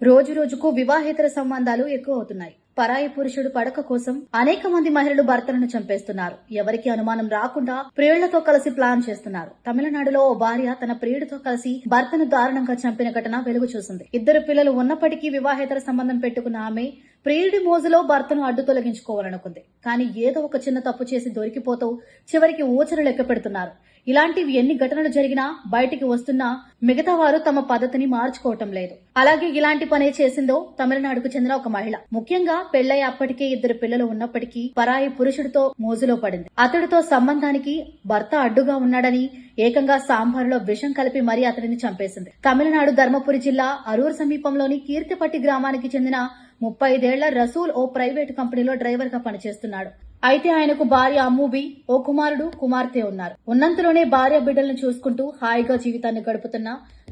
రోజు రోజుకు వివాహేతర సంబంధాలు ఎక్కువ అవుతున్నాయి పరాయి పురుషుడు పడక కోసం అనేక మంది మహిళలు భర్తలను చంపేస్తున్నారు. ఎవరికి అనుమానం రాకుండా ప్రియుళ్ళతో కలిసి ప్లాన్ చేస్తున్నారు. తమిళనాడులో ఓ భార్య తన ప్రియుడితో కలిసి భర్తను దారుణంగా చంపిన ఘటన వెలుగు చూసింది ఇద్దరు పిల్లలు ఉన్నప్పటికీ వివాహేతర సంబంధం పెట్టుకున్న ఆమె ప్రియుడి మోజులో భర్తను అడ్డు తొలగించుకోవాలనుకుంది. కానీ ఏదో ఒక చిన్న తప్పు చేసి దొరికిపోతూ చివరికి ఊచలు లెక్క పెడుతున్నారు. ఇలాంటివి ఎన్ని ఘటనలు జరిగినా బయటికి వస్తున్నా మిగతా వారు తమ పద్ధతిని మార్చుకోవటం లేదు. అలాగే ఇలాంటి పనే చేసిందో తమిళనాడుకు చెందిన ఒక మహిళ. ముఖ్యంగా పెళ్ళై అప్పటికే ఇద్దరు పిల్లలు ఉన్నప్పటికీ పరాయి పురుషుడితో మోజులో పడింది. అతడితో సంబంధానికి భర్త అడ్డుగా ఉన్నాడని ఏకంగా సాంబారులో విషం కలిపి మరీ అతడిని చంపేసింది. తమిళనాడు ధర్మపురి జిల్లా అరూర్ సమీపంలోని కీర్తిపట్టి గ్రామానికి చెందిన ముప్పై ఐదేళ్ళ రసూల్ ఓ ప్రైవేట్ కంపెనీలో డ్రైవర్గా పనిచేస్తున్నాడు. అయితే ఆయనకు భార్య అమ్మూబి ఓ కుమారుడు కుమార్తె ఉన్నారు. ఉన్నంతలోనే భార్య బిడ్డలను చూసుకుంటూ హాయిగా జీవితాన్ని గడుపుతున్న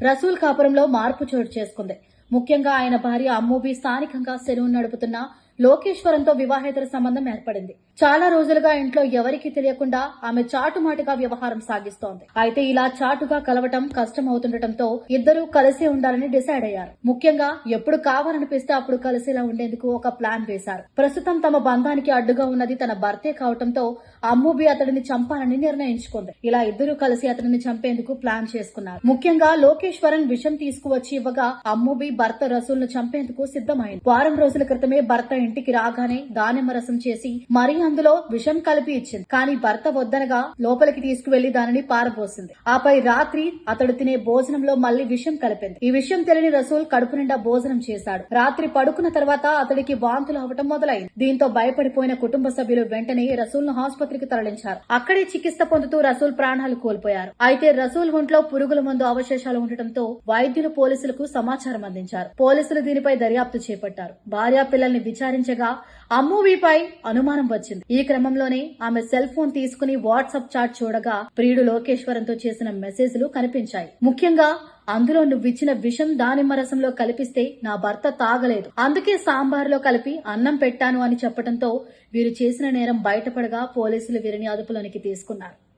రసూల్ కాపురంలో మార్పు చోటు చేసుకుంది. ముఖ్యంగా ఆయన భార్య అమ్మూబి స్థానికంగా సెలవు నడుపుతున్న లోకేశ్వరంతో వివాహేతర సంబంధం ఏర్పడింది. చాలా రోజులుగా ఇంట్లో ఎవరికీ తెలియకుండా ఆమె చాటుమాటుగా వ్యవహారం సాగిస్తోంది. అయితే ఇలా చాటుగా కలవటం కష్టం అవుతుండటంతో ఇద్దరూ కలిసే ఉండాలని డిసైడ్ అయ్యారు. ముఖ్యంగా ఎప్పుడు కావాలనిపిస్తే అప్పుడు కలిసేలా ఉండేందుకు ఒక ప్లాన్ వేశారు. ప్రస్తుతం తమ బంధానికి అడ్డుగా ఉన్నది తన భర్తే కావటంతో అమ్మూబి అతడిని చంపాలని నిర్ణయించుకుంది. ఇలా ఇద్దరూ కలిసి అతడిని చంపేందుకు ప్లాన్ చేసుకున్నారు. ముఖ్యంగా లోకేశ్వరన్ విషం తీసుకువచ్చి ఇవ్వగా అమ్మూబి భర్త రసూల్ను చంపేందుకు సిద్ధమైంది. వారం రోజుల క్రితమే భర్త ఇంటికి రాగానే దానిమ్మ రసం చేసి మరీ అందులో విషం కలిపి ఇచ్చింది. కానీ భర్త వద్దనగా లోపలికి తీసుకువెళ్ళి దానిని పారబోసింది. ఆపై రాత్రి అతడు తినే భోజనంలో మళ్ళీ విషం కలిపింది. ఈ విషయం తెలియని రసూల్ కడుపు నిండా భోజనం చేశాడు. రాత్రి పడుకున్న తర్వాత అతడికి వాంతులు అవటం మొదలైంది. దీంతో భయపడిపోయిన కుటుంబ సభ్యులు వెంటనే రసూల్ను ఆసుపత్రికి తరలించారు. అక్కడే చికిత్స పొందుతూ రసూల్ ప్రాణాలు కోల్పోయారు. అయితే రసూల్ ఒంట్లో పురుగుల మందు అవశేషాలు ఉండటంతో వైద్యులు పోలీసులకు సమాచారం అందించారు. పోలీసులు దీనిపై దర్యాప్తు చేపట్టారు. భార్యా పిల్లల్ని వివరించగా ఆ మూవీపై అనుమానం వచ్చింది. ఈ క్రమంలోనే ఆమె సెల్ ఫోన్ తీసుకుని వాట్సాప్ చాట్ చూడగా ప్రియుడు లోకేశ్వరంతో చేసిన మెసేజ్లు కనిపించాయి. ముఖ్యంగా అందులో నువ్విచ్చిన విషం దానిమ్మ రసంలో కలిపిస్తే నా భర్త తాగలేదు. అందుకే సాంబార్లో కలిపి అన్నం పెట్టాను అని చెప్పడంతో వీరు చేసిన నేరం బయటపడగా పోలీసులు వీరిని అదుపులోనికి తీసుకున్నారు.